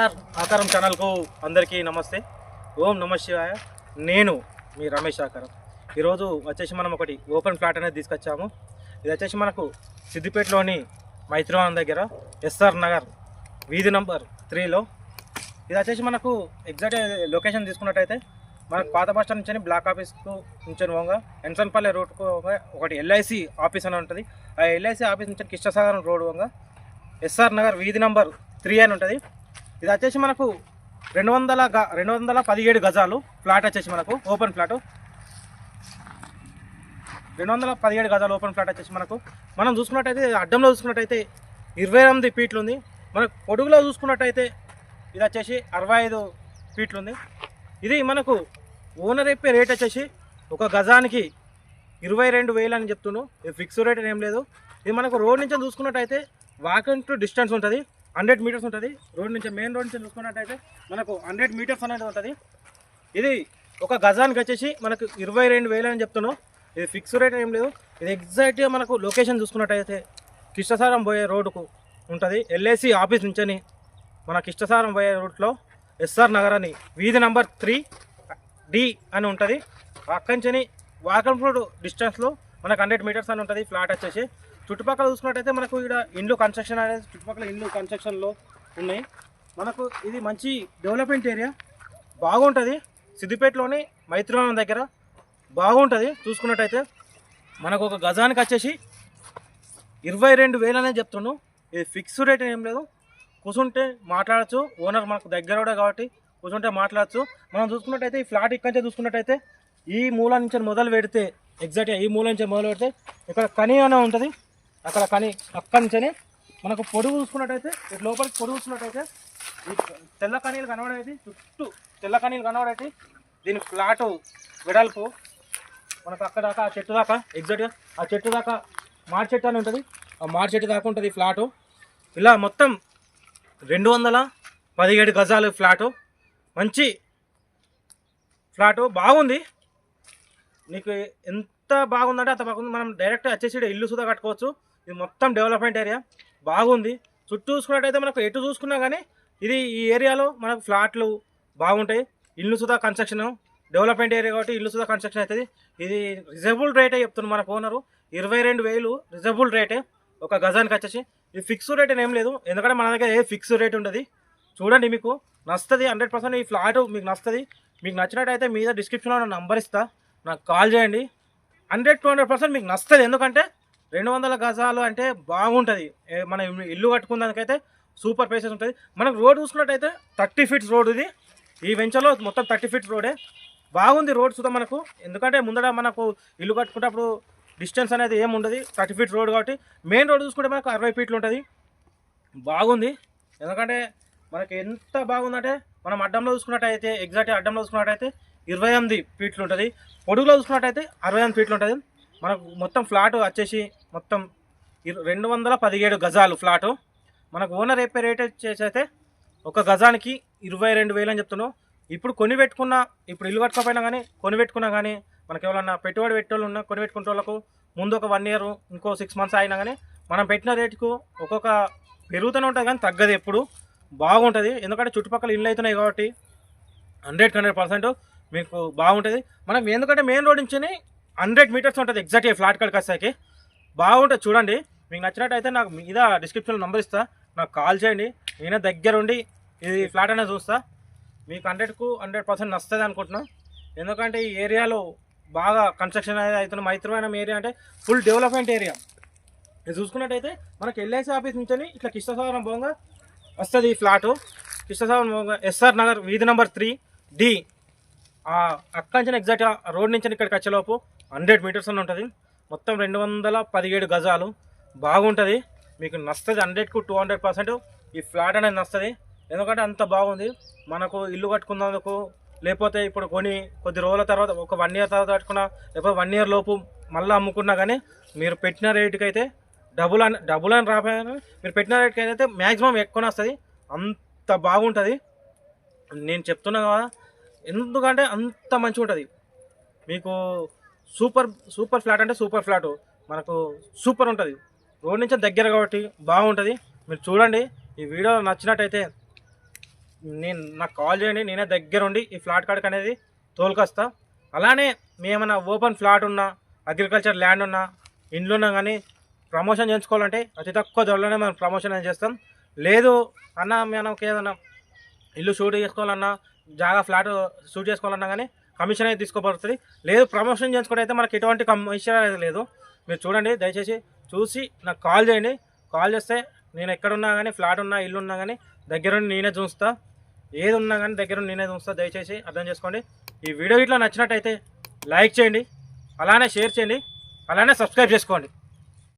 ఆకారం ఛానల్కు అందరికీ నమస్తే. ఓం నమ శివాయ. నేను మీ రమేష్ ఆకారం. ఈరోజు వచ్చేసి మనం ఒకటి ఓపెన్ ఫ్లాట్ అనేది తీసుకొచ్చాము. ఇది వచ్చేసి మనకు సిద్దిపేటలోని మైత్రివనం దగ్గర ఎస్ఆర్ నగర్ వీధి నంబర్ త్రీలో. ఇది వచ్చేసి మనకు ఎగ్జాక్ట్ లొకేషన్ తీసుకున్నట్టయితే మనకు పాత బస్ స్టాండ్ నుంచి బ్లాక్ ఆఫీస్కు నుంచి పోగా ఎన్సన్పల్లె రోడ్కు ఒకటి ఎల్ఐసి ఆఫీస్ అని ఉంటుంది. ఆ ఎల్ఐసి ఆఫీస్ నుంచి కిష్టసాగరం రోడ్ పోగా ఎస్ఆర్ నగర్ వీధి నంబర్ త్రీ అని ఉంటుంది. ఇది వచ్చేసి మనకు రెండు వందల గ రెండు వందల పదిహేడు గజాలు. ఫ్లాట్ వచ్చేసి మనకు ఓపెన్ ఫ్లాట్. రెండు వందల పదిహేడు గజాలు ఓపెన్ ఫ్లాట్ వచ్చేసి మనకు. మనం చూసుకున్నట్టయితే అడ్డంలో చూసుకున్నట్టయితే ఇరవై ఎనిమిది ఫీట్లు ఉంది మనకు పొడుగులో చూసుకున్నట్టయితే ఇది వచ్చేసి అరవై ఐదు ఫీట్లు ఉంది ఇది మనకు ఓనర్ చెప్పే రేట్ వచ్చేసి ఒక గజానికి ఇరవై రెండు వేలు అని చెప్తున్నాను ఇది ఫిక్స్ రేట్ ఏం లేదు. ఇది మనకు రోడ్ నుంచి చూసుకున్నట్టయితే వాకింగ్ టు డిస్టెన్స్ ఉంటుంది. హండ్రెడ్ మీటర్స్ ఉంటుంది. రోడ్ నుంచి మెయిన్ రోడ్ నుంచి చూసుకున్నట్టయితే మనకు హండ్రెడ్ మీటర్స్ అనేది ఉంటుంది. ఇది ఒక గజానికి వచ్చేసి మనకు ఇరవై రెండు వేలు అని చెప్తున్నాను ఇది ఫిక్స్ రేట్ ఏం లేదు. ఇది ఎగ్జాక్ట్గా మనకు లొకేషన్ చూసుకున్నట్టయితే కిష్టసారం పోయే రోడ్డుకు ఉంటుంది. ఎల్ఐసి ఆఫీస్ నుంచని మన కిష్టసారం పోయే రూట్లో ఎస్ఆర్ నగర్ అని వీధి నంబర్ త్రీ డి అని ఉంటుంది. అక్కడి నుంచి వాకంపూడ్ డిస్టెన్స్లో మనకు హండ్రెడ్ మీటర్స్ అని ఉంటుంది. ఫ్లాట్ వచ్చేసి చుట్టుపక్కల చూసుకున్నట్టయితే మనకు ఇక్కడ ఇండ్లు కన్స్ట్రక్షన్ అనేది చుట్టుపక్కల ఇండ్లు కన్స్ట్రక్షన్లో ఉన్నాయి. మనకు ఇది మంచి డెవలప్మెంట్ ఏరియా బాగుంటుంది. సిద్దిపేటలోని మైత్రివనం దగ్గర బాగుంటుంది. చూసుకున్నట్టయితే మనకు ఒక గజానికి వచ్చేసి ఇరవై రెండు వేలు అనేది చెప్తున్నాను ఇది ఫిక్స్ రేట్ ఏం లేదు. కూర్చుంటే మాట్లాడచ్చు. ఓనర్ మనకు దగ్గర కూడా కాబట్టి కూర్చుంటే మాట్లాడచ్చు. మనం చూసుకున్నట్టయితే ఈ ఫ్లాట్ ఇక్కడి నుంచి చూసుకున్నట్టయితే ఈ మూల నుంచి మొదలు పెడితే ఎగ్జాక్ట్గా ఈ మూల నుంచి మొదలు పెడితే ఇక్కడ కనీ అనే ఉంటుంది. అక్కడ కానీ అక్కడి నుంచే మనకు పొడుగు చూసుకున్నట్టయితే ఇటు లోపలికి పొడుగు చూసుకున్నట్టయితే ఈ తెల్ల కనీలు కనబడేది చుట్టూ తెల్ల కనీలు కనబడేది దీని ఫ్లాటు వెడల్పు మనకు అక్కడ దాకా ఆ చెట్టు దాకా ఎగ్జాక్ట్గా ఆ చెట్టు దాకా మాడి చెట్టు అని ఉంటుంది. ఆ మాడి చెట్టు దాకా ఉంటుంది ఫ్లాటు. ఇలా మొత్తం రెండు వందల పదిహేడు గజాలు ఫ్లాటు. మంచి ఫ్లాటు. బాగుంది. నీకు ఎంత బాగుందంటే అంత బాగుంది. మనం డైరెక్ట్ వచ్చేసి ఇల్లు సుధా కట్టుకోవచ్చు. ఇది మొత్తం డెవలప్మెంట్ ఏరియా. బాగుంది. చుట్టూ చూసుకున్నట్టయితే మనకు ఎటు చూసుకున్నా కానీ ఇది ఈ ఏరియాలో మనకు ఫ్లాట్లు బాగుంటాయి. ఇల్లు సుధా కన్స్ట్రక్షన్ డెవలప్మెంట్ ఏరియా కాబట్టి ఇల్లు సుధా కన్స్ట్రక్షన్ అవుతుంది. ఇది రిజర్బుల్ రేటే చెప్తున్నాను మన ఓనరు. ఇరవై రెండు వేలు రిజర్బుల్ రేటే ఒక గజానికి వచ్చేసి. ఇది ఫిక్స్ రేట్ ఏం లేదు. ఎందుకంటే మన దగ్గర ఏ ఫిక్స్ రేట్ ఉంటుంది చూడండి మీకు నస్తుంది హండ్రెడ్ పర్సెంట్ ఈ ఫ్లాట్ మీకు నస్తుంది. మీకు నచ్చినట్టయితే మీద డిస్క్రిప్షన్లో నా నంబర్ ఇస్తా. నాకు కాల్ చేయండి. హండ్రెడ్ టూ హండ్రెడ్ పర్సెంట్ మీకు నస్తుంది. ఎందుకంటే రెండు వందల గజాలు అంటే బాగుంటుంది. మన ఇల్లు కట్టుకున్నదానికైతే సూపర్ ప్లేసెస్ ఉంటుంది. మనకు రోడ్ చూసుకున్నట్టయితే థర్టీ ఫీట్స్ రోడ్ ఇది. ఈ వెంచర్లో మొత్తం థర్టీ ఫీట్స్ రోడే. బాగుంది రోడ్ చూద్దాం మనకు. ఎందుకంటే ముందర మనకు ఇల్లు కట్టుకున్నప్పుడు డిస్టెన్స్ అనేది ఏమి ఉండదు. థర్టీ ఫీట్ రోడ్ కాబట్టి మెయిన్ రోడ్ చూసుకుంటే మనకు అరవై ఫీట్లు ఉంటుంది. బాగుంది. ఎందుకంటే మనకి ఎంత బాగుందంటే మనం అడ్డంలో చూసుకున్నట్టయితే ఎగ్జాక్ట్ అడ్డంలో చూసుకున్నట్టయితే ఇరవై ఎనిమిది ఫీట్లు ఉంటుంది. పొడుగులో చూసుకున్నట్టయితే అరవై ఎనిమిది ఫీట్లు ఉంటుంది. మనకు మొత్తం ఫ్లాట్ వచ్చేసి మొత్తం రెండు వందల పదిహేడు గజాలు ఫ్లాటు. మనకు ఓనర్ చెప్పే రేట్ వచ్చేసి అయితే ఒక గజానికి ఇరవై రెండు వేలు అని చెప్తున్నాను ఇప్పుడు కొని పెట్టుకున్న ఇప్పుడు ఇల్లు కట్టుకోపోయినా కానీ కొని పెట్టుకున్నా కానీ మనకి ఎవరన్నా పెట్టుబడి పెట్టేవాళ్ళు ఉన్నా కొని పెట్టుకునే వాళ్ళకు ముందు ఒక వన్ ఇయర్ ఇంకో సిక్స్ మంత్స్ అయినా కానీ మనం పెట్టిన రేటుకు ఒక్కొక్క పెరుగుతూనే ఉంటుంది కానీ తగ్గదు ఎప్పుడు. బాగుంటుంది. ఎందుకంటే చుట్టుపక్కల ఇల్లు అవుతున్నాయి కాబట్టి హండ్రెడ్కి హండ్రెడ్ పర్సెంట్ మీకు బాగుంటుంది. మనం ఎందుకంటే మెయిన్ రోడ్ నుంచి హండ్రెడ్ మీటర్స్ ఉంటుంది ఎగ్జాక్ట్ ఫ్లాట్ కడికి బాగుంటుంది చూడండి. మీకు నచ్చినట్టయితే నాకు మీద డిస్క్రిప్షన్లో నెంబర్ ఇస్తా. నాకు కాల్ చేయండి. నేనే దగ్గరుండి ఇది ఫ్లాట్ అనేది చూస్తా. మీకు హండ్రెడ్కు హండ్రెడ్ పర్సెంట్ నస్తుంది అనుకుంటున్నాను ఎందుకంటే ఈ ఏరియాలో బాగా కన్స్ట్రక్షన్ అనేది అవుతున్న మైత్రమైన ఏరియా అంటే ఫుల్ డెవలప్మెంట్ ఏరియా ఇది చూసుకున్నట్టయితే మనకి ఎల్ఐసి ఆఫీస్ నుంచి ఇట్లా కిష్టసాగరం పోగా వస్తుంది ఈ ఫ్లాటు కిష్టసాగరం పోగా ఎస్ఆర్ నగర్ వీధి నెంబర్ త్రీ డి అక్కడి నుంచి ఎగ్జాక్ట్గా రోడ్ నుంచి ఇక్కడికి వచ్చేలోపు హండ్రెడ్ మీటర్స్ అని ఉంటుంది. మొత్తం రెండు వందల పదిహేడు గజాలు బాగుంటుంది. మీకు నస్తుంది హండ్రెడ్కు టూ హండ్రెడ్ పర్సెంట్. ఈ ఫ్లాట్ అనేది నస్తుంది ఎందుకంటే అంత బాగుంది. మనకు ఇల్లు కట్టుకున్నందుకు లేకపోతే ఇప్పుడు కొని కొద్ది రోజుల తర్వాత ఒక వన్ ఇయర్ తర్వాత కట్టుకున్నా లేకపోతే వన్ ఇయర్ లోపు మళ్ళీ అమ్ముకున్నా కానీ మీరు పెట్టిన రేటుకి అయితే డబుల్ అని డబుల్ అని రాపోయినా మీరు పెట్టిన రేట్కి అయితే మ్యాక్సిమం ఎక్కువనే వస్తుంది. అంత బాగుంటుంది. నేను చెప్తున్నా కదా ఎందుకంటే అంత మంచిగా ఉంటుంది మీకు సూపర్ సూపర్ ఫ్లాట్ అంటే సూపర్ ఫ్లాట్. మనకు సూపర్ ఉంటుంది. రోడ్ నుంచి దగ్గర కాబట్టి బాగుంటుంది. మీరు చూడండి ఈ వీడియో నచ్చినట్టయితే నేను నాకు కాల్ చేయండి. నేనే దగ్గరుండి ఈ ఫ్లాట్ కాడికి అనేది తోలుకొస్తా. అలానే మేమన్నా ఓపెన్ ఫ్లాట్ ఉన్నా అగ్రికల్చర్ ల్యాండ్ ఉన్నా ఇండ్లు ఉన్నా కానీ ప్రమోషన్ చేయించుకోవాలంటే అతి తక్కువ ధరలోనే మనం ప్రమోషన్ అనేది చేస్తాం. లేదు అన్న మనకి ఏదన్నా ఇల్లు షూట్ చేసుకోవాలన్నా జాగా ఫ్లాట్ షూట్ చేసుకోవాలన్నా కానీ కమిషన్ అయితే తీసుకోబడుతుంది. లేదు ప్రమోషన్ చేయించుకుంటే అయితే మనకి ఎటువంటి కమిషన్ అనేది లేదు. మీరు చూడండి దయచేసి చూసి నాకు కాల్ చేయండి. కాల్ చేస్తే నేను ఎక్కడున్నా కానీ ఫ్లాట్ ఉన్నా ఇల్లు ఉన్నా కానీ దగ్గరుండి నేనే చూస్తా. ఏది ఉన్నా కానీ దగ్గరుండి నేనే చూస్తా. దయచేసి అర్థం చేసుకోండి. ఈ వీడియో ఇట్లా నచ్చినట్టయితే లైక్ చేయండి. అలానే షేర్ చేయండి. అలానే సబ్స్క్రైబ్ చేసుకోండి.